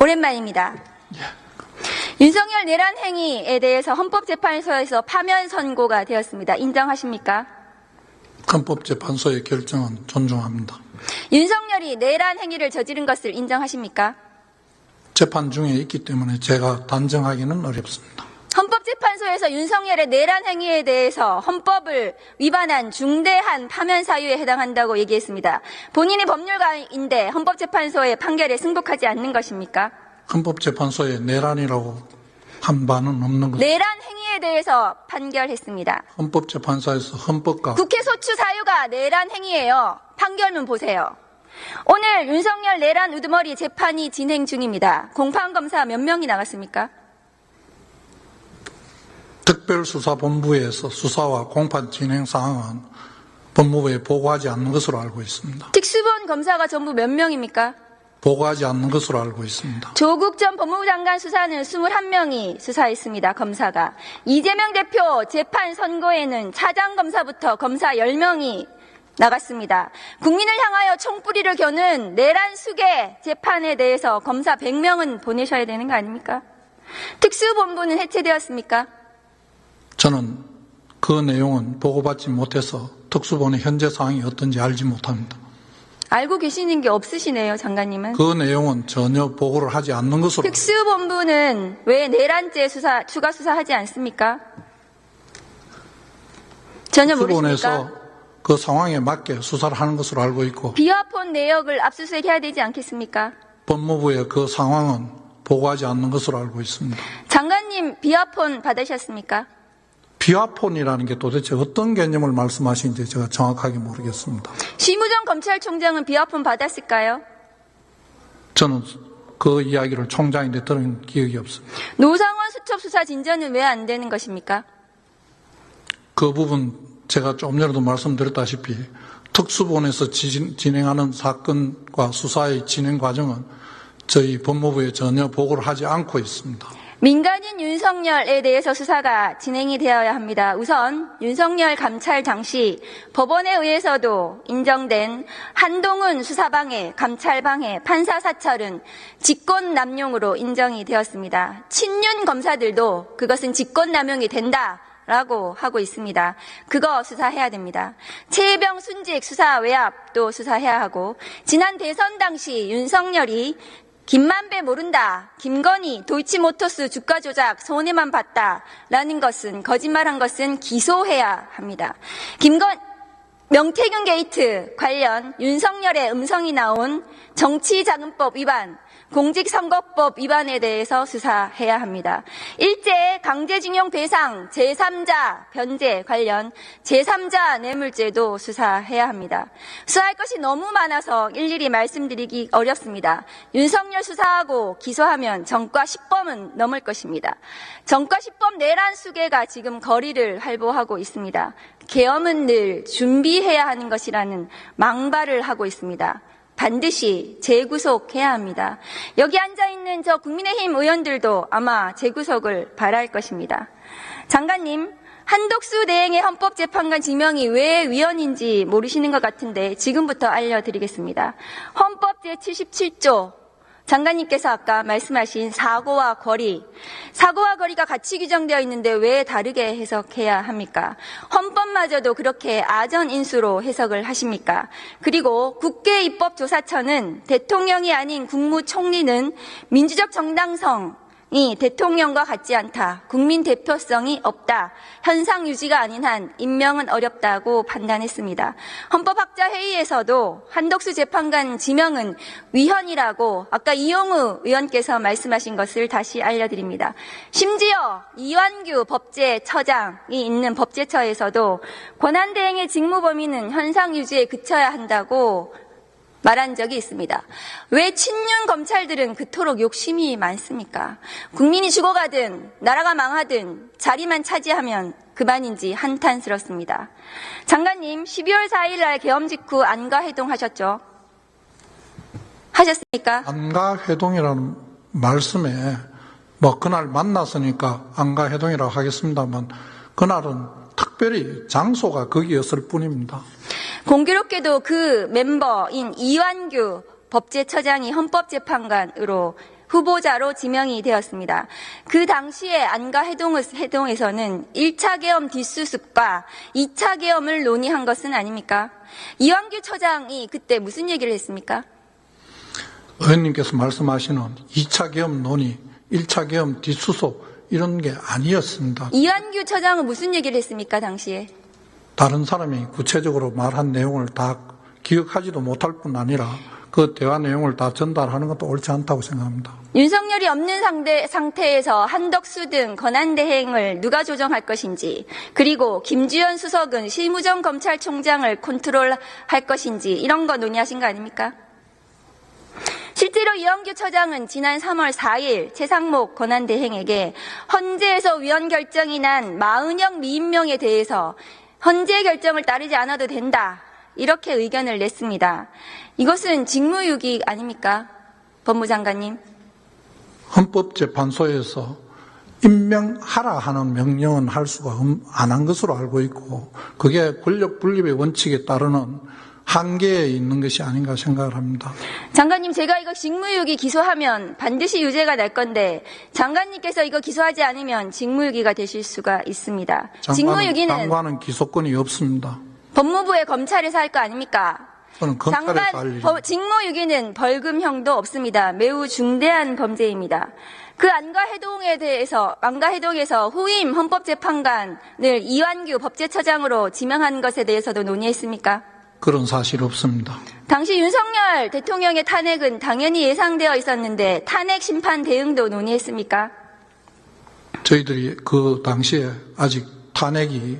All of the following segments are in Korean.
오랜만입니다. 윤석열 내란 행위에 대해서 헌법재판소에서 파면 선고가 되었습니다. 인정하십니까? 헌법재판소의 결정은 존중합니다. 윤석열이 내란 행위를 저지른 것을 인정하십니까? 재판 중에 있기 때문에 제가 단정하기는 어렵습니다. 헌법재판소에서 윤석열의 내란 행위에 대해서 헌법을 위반한 중대한 파면 사유에 해당한다고 얘기했습니다. 본인이 법률가인데 헌법재판소의 판결에 승복하지 않는 것입니까? 헌법재판소의 내란이라고 한 바는 없는 것. 내란 행위에 대해서 판결했습니다. 헌법재판소에서 헌법과 국회 소추 사유가 내란 행위예요. 판결문 보세요. 오늘 윤석열 내란 우두머리 재판이 진행 중입니다. 공판검사 몇 명이 나갔습니까? 특별수사본부에서 수사와 공판 진행 사항은 법무부에 보고하지 않는 것으로 알고 있습니다. 특수본 검사가 전부 몇 명입니까? 보고하지 않는 것으로 알고 있습니다. 조국 전 법무부 장관 수사는 21명이 수사했습니다. 검사가. 이재명 대표 재판 선고에는 차장 검사부터 검사 10명이 나갔습니다. 국민을 향하여 총뿌리를 겨는 내란 수계 재판에 대해서 검사 100명은 보내셔야 되는 거 아닙니까? 특수본부는 해체되었습니까? 저는 그 내용은 보고받지 못해서 특수본의 현재 상황이 어떤지 알지 못합니다. 알고 계시는 게 없으시네요, 장관님은. 그 내용은 전혀 보고를 하지 않는 것으로 특수본부는 왜 내란죄 수사, 추가 수사하지 않습니까? 전혀 모르십니까? 특수본에서 그 상황에 맞게 수사를 하는 것으로 알고 있고 비화폰 내역을 압수수색해야 되지 않겠습니까? 법무부의 그 상황은 보고하지 않는 것으로 알고 있습니다. 장관님 비화폰 받으셨습니까? 비화폰이라는 게 도대체 어떤 개념을 말씀하시는지 제가 정확하게 모르겠습니다. 심우정 검찰총장은 비화폰 받았을까요? 저는 그 이야기를 총장인데 들은 기억이 없습니다. 노상원 수첩 수사 진전은 왜 안 되는 것입니까? 그 부분 제가 좀 전에도 말씀드렸다시피 특수본에서 지- 진행하는 사건과 수사의 진행 과정은 저희 법무부에 전혀 보고를 하지 않고 있습니다. 민간인 윤석열에 대해서 수사가 진행이 되어야 합니다. 우선 윤석열 감찰 당시 법원에 의해서도 인정된 한동훈 수사방해, 감찰방해, 판사 사찰은 직권 남용으로 인정이 되었습니다. 친윤 검사들도 그것은 직권 남용이 된다. 라고 하고 있습니다. 그거 수사해야 됩니다. 최혜병 순직 수사 외압도 수사해야 하고 지난 대선 당시 윤석열이 김만배 모른다. 김건희 도이치모터스 주가 조작 손해만 봤다. 라는 것은 거짓말한 것은 기소해야 합니다. 김건 명태균 게이트 관련 윤석열의 음성이 나온 정치자금법 위반, 공직선거법 위반에 대해서 수사해야 합니다. 일제 강제징용 배상 제3자 변제 관련 제3자 뇌물죄도 수사해야 합니다. 수사할 것이 너무 많아서 일일이 말씀드리기 어렵습니다. 윤석열 수사하고 기소하면 정과 10범은 넘을 것입니다. 정과 10범 내란 수계가 지금 거리를 활보하고 있습니다. 계엄은 늘 준비해야 하는 것이라는 망발을 하고 있습니다. 반드시 재구속해야 합니다. 여기 앉아 있는 저 국민의힘 의원들도 아마 재구속을 바랄 것입니다. 장관님, 한독수 대행의 헌법재판관 지명이 왜 위헌인지 모르시는 것 같은데 지금부터 알려드리겠습니다. 헌법 제77조 장관님께서 아까 말씀하신 사고와 거리, 사고와 거리가 같이 규정되어 있는데 왜 다르게 해석해야 합니까? 헌법마저도 그렇게 아전인수로 해석을 하십니까? 그리고 국회입법조사처는 대통령이 아닌 국무총리는 민주적 정당성, 이 대통령과 같지 않다. 국민 대표성이 없다. 현상 유지가 아닌 한 임명은 어렵다고 판단했습니다. 헌법학자 회의에서도 한덕수 재판관 지명은 위헌이라고 아까 이용우 의원께서 말씀하신 것을 다시 알려드립니다. 심지어 이완규 법제처장이 있는 법제처에서도 권한대행의 직무 범위는 현상 유지에 그쳐야 한다고 말한 적이 있습니다. 왜 친윤 검찰들은 그토록 욕심이 많습니까? 국민이 죽어가든 나라가 망하든 자리만 차지하면 그만인지 한탄스럽습니다. 장관님, 12월 4일 날 계엄 직후 안가 회동 하셨죠? 하셨습니까? 안가 회동이라는 말씀에 뭐 그날 만났으니까 안가 회동이라고 하겠습니다만 그날은 특별히 장소가 거기였을 뿐입니다. 공교롭게도 그 멤버인 이완규 법제처장이 헌법재판관으로 후보자로 지명이 되었습니다. 그 당시에 안가 해동, 해동에서는 1차 계엄 뒷수습과 2차 계엄을 논의한 것은 아닙니까? 이완규 처장이 그때 무슨 얘기를 했습니까? 의원님께서 말씀하시는 2차 계엄 논의, 1차 계엄 뒷수소 이런 게 아니었습니다. 이완규 처장은 무슨 얘기를 했습니까, 당시에? 다른 사람이 구체적으로 말한 내용을 다 기억하지도 못할 뿐 아니라 그 대화 내용을 다 전달하는 것도 옳지 않다고 생각합니다. 윤석열이 없는 상대, 상태에서 한덕수 등 권한 대행을 누가 조정할 것인지, 그리고 김주현 수석은 실무정 검찰총장을 컨트롤할 것인지, 이런 거 논의하신 거 아닙니까? 실제로 이영규 처장은 지난 3월 4일 최상목 권한 대행에게 헌재에서 위헌 결정이 난 마은영 미임명에 대해서 헌재 결정을 따르지 않아도 된다. 이렇게 의견을 냈습니다. 이것은 직무유기 아닙니까? 법무장관님. 헌법재판소에서 임명하라 하는 명령은 할 수가 안 한 것으로 알고 있고 그게 권력 분립의 원칙에 따르는 한계에 있는 것이 아닌가 생각을 합니다. 장관님, 제가 이거 직무유기 기소하면 반드시 유죄가 날 건데 장관님께서 이거 기소하지 않으면 직무유기가 되실 수가 있습니다. 장관은, 직무유기는 장관은 기소권이 없습니다. 법무부의 검찰에서 할 거 아닙니까? 장관. 버- 직무유기는 벌금형도 없습니다. 매우 중대한 범죄입니다. 그 안가 해동에 대해서 안가 해동에서 후임 헌법재판관을 이완규 법제처장으로 지명한 것에 대해서도 논의했습니까? 그런 사실 없습니다. 당시 윤석열 대통령의 탄핵은 당연히 예상되어 있었는데 탄핵 심판 대응도 논의했습니까? 저희들이 그 당시에 아직 탄핵이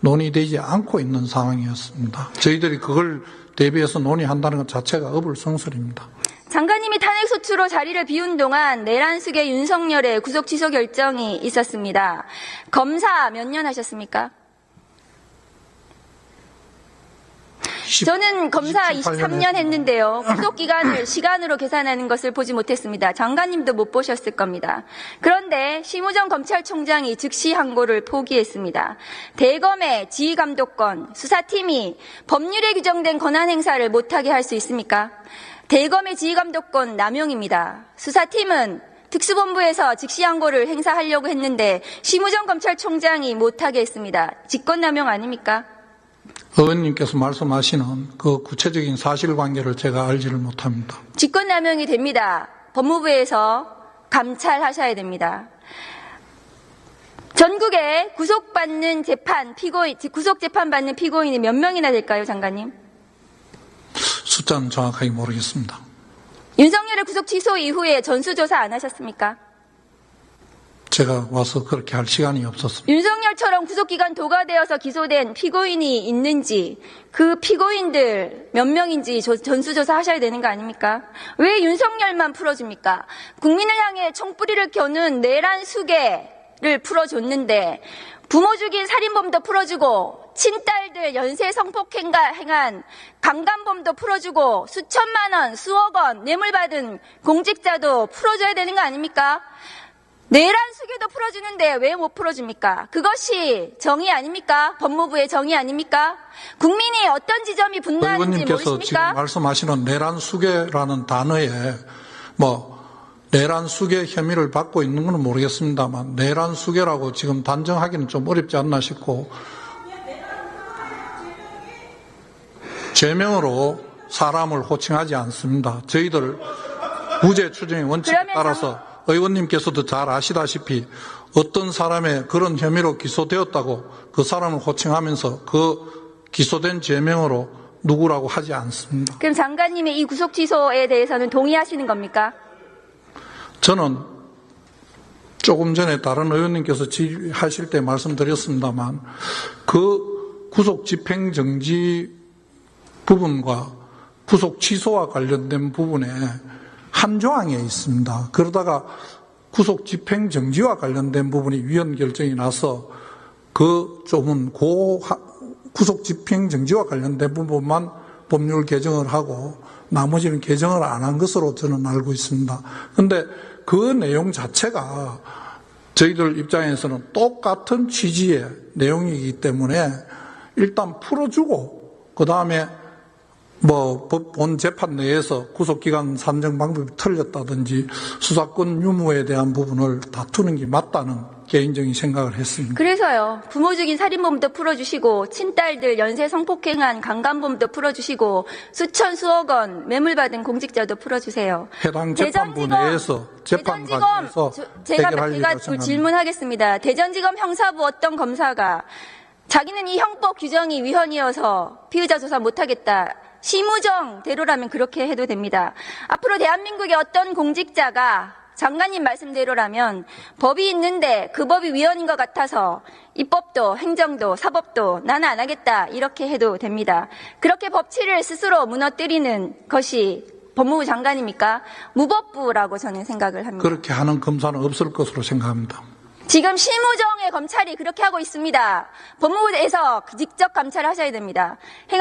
논의되지 않고 있는 상황이었습니다. 저희들이 그걸 대비해서 논의한다는 것 자체가 어불성설입니다. 장관님이 탄핵 소추로 자리를 비운 동안 내란숙의 윤석열의 구속 취소 결정이 있었습니다. 검사 몇 년 하셨습니까? 저는 검사 23년 했는데요. 구속 기간을 시간으로 계산하는 것을 보지 못했습니다. 장관님도 못 보셨을 겁니다. 그런데 심우정 검찰총장이 즉시 항고를 포기했습니다. 대검의 지휘감독권, 수사팀이 법률에 규정된 권한 행사를 못하게 할 수 있습니까? 대검의 지휘감독권 남용입니다. 수사팀은 특수본부에서 즉시 항고를 행사하려고 했는데 심우정 검찰총장이 못하게 했습니다. 직권남용 아닙니까? 의원님께서 말씀하시는 그 구체적인 사실관계를 제가 알지를 못합니다. 직권남용이 됩니다. 법무부에서 감찰하셔야 됩니다. 전국에 구속받는 재판 피고인 구속 재판 받는 피고인이 몇 명이나 될까요, 장관님? 숫자는 정확하게 모르겠습니다. 윤석열의 구속 취소 이후에 전수조사 안 하셨습니까? 제가 와서 그렇게 할 시간이 없었습니다. 윤석열처럼 구속기간 도가되어서 기소된 피고인이 있는지 그 피고인들 몇 명인지 조- 전수조사 하셔야 되는 거 아닙니까? 왜 윤석열만 풀어줍니까? 국민을 향해 총뿌리를 켜는 내란 수계를 풀어줬는데 부모 죽인 살인범도 풀어주고 친딸들 연쇄 성폭행가 행한 강간범도 풀어주고 수천만 원, 수억 원 뇌물 받은 공직자도 풀어줘야 되는 거 아닙니까? 내란 수계도 풀어주는데 왜 못 풀어줍니까? 그것이 정의 아닙니까? 법무부의 정의 아닙니까? 국민이 어떤 지점이 분노하는지 의원님께서 지금 모르십니까? 말씀하시는 내란 수계라는 단어에 뭐 내란 수계 혐의를 받고 있는 건 모르겠습니다만 내란 수계라고 지금 단정하기는 좀 어렵지 않나 싶고 제명으로 사람을 호칭하지 않습니다. 저희들 무죄 추정의 원칙에 따라서 의원님께서도 잘 아시다시피 어떤 사람의 그런 혐의로 기소되었다고 그 사람을 호칭하면서 그 기소된 제명으로 누구라고 하지 않습니다. 그럼 장관님의 이 구속 취소에 대해서는 동의하시는 겁니까? 저는 조금 전에 다른 의원님께서 지휘하실 때 말씀드렸습니다만 그 구속 집행 정지 부분과 구속 취소와 관련된 부분에 한 조항에 있습니다. 그러다가 구속 집행 정지와 관련된 부분이 위헌 결정이 나서 그 조문 고 하- 구속 집행 정지와 관련된 부분만 법률 개정을 하고 나머지는 개정을 안 한 것으로 저는 알고 있습니다. 근데 그 내용 자체가 저희들 입장에서는 똑같은 취지의 내용이기 때문에 일단 풀어주고 그 다음에 뭐, 법- 본 재판 내에서 구속기간 산정 방법이 틀렸다든지 수사권 유무에 대한 부분을 다투는 게 맞다는 개인적인 생각을 했습니다. 그래서요, 부모 죽인 살인범도 풀어주시고, 친딸들 연쇄 성폭행한 강간범도 풀어주시고, 수천 수억 원 매물받은 공직자도 풀어주세요. 해당 재판부 내에서 재판 대전지검, 과정에서 저- 제가, 제가. 질문하겠습니다. 대전지검 형사부 어떤 검사가 자기는 이 형법 규정이 위헌이어서 피의자 조사 못하겠다. 심우정대로라면 그렇게 해도 됩니다. 앞으로 대한민국의 어떤 공직자가 장관님 말씀대로라면 법이 있는데 그 법이 위헌인 것 같아서 입법도 행정도 사법도 나는 안 하겠다 이렇게 해도 됩니다. 그렇게 법치를 스스로 무너뜨리는 것이 법무부 장관입니까? 무법부라고 저는 생각을 합니다. 그렇게 하는 검사는 없을 것으로 생각합니다. 지금 심우정의 검찰이 그렇게 하고 있습니다. 법무부에서 직접 감찰하셔야 됩니다. 행-